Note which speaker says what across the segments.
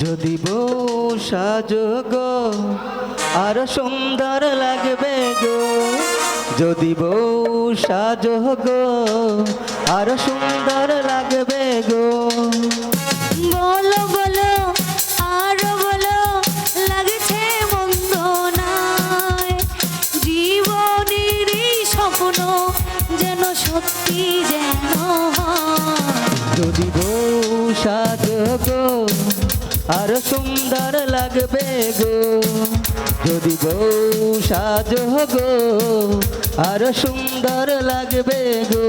Speaker 1: যদি বউ সাজো গো আরও সুন্দর লাগবে গো। যদি বউ সাজো গো আরও সুন্দর লাগবে গো।
Speaker 2: বলো বলো আরও বলো লাগছে মন্দ জীবনের স্বপ্ন যেন সত্যি যেন
Speaker 1: যদি বউ সাজো গো আরও সুন্দর লাগবে গো। যদি বউ সাজ গো আর সুন্দর লাগবে গো।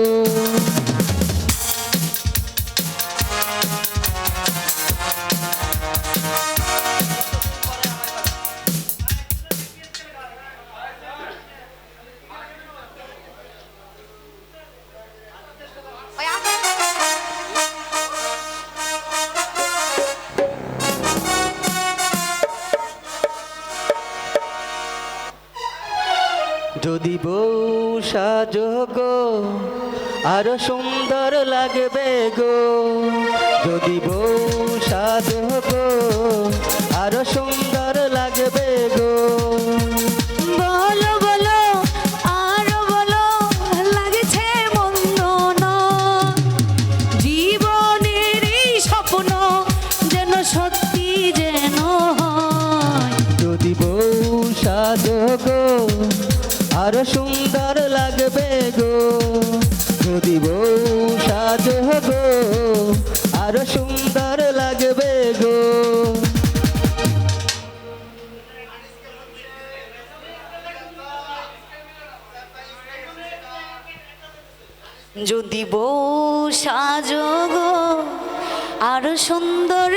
Speaker 1: যদি বউ সাজো গো আরও সুন্দর লাগবে গো। যদি বউ সাজো আরও সুন্দর লাগবে গো। যদি বউ সাজো গো আরও সুন্দর লাগবে গো। যদি বউ সাজো গো, আরও সুন্দর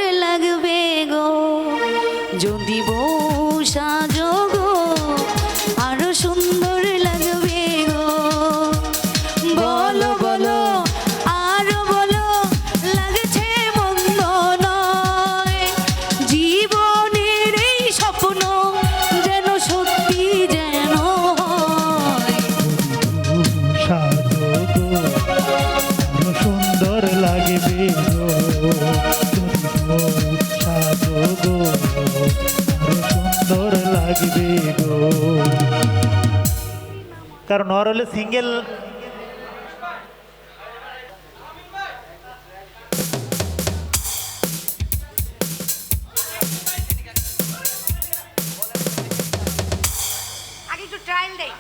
Speaker 3: কারণ ওর হলে সিঙ্গেল আগে একটু ট্রায়াল দেয়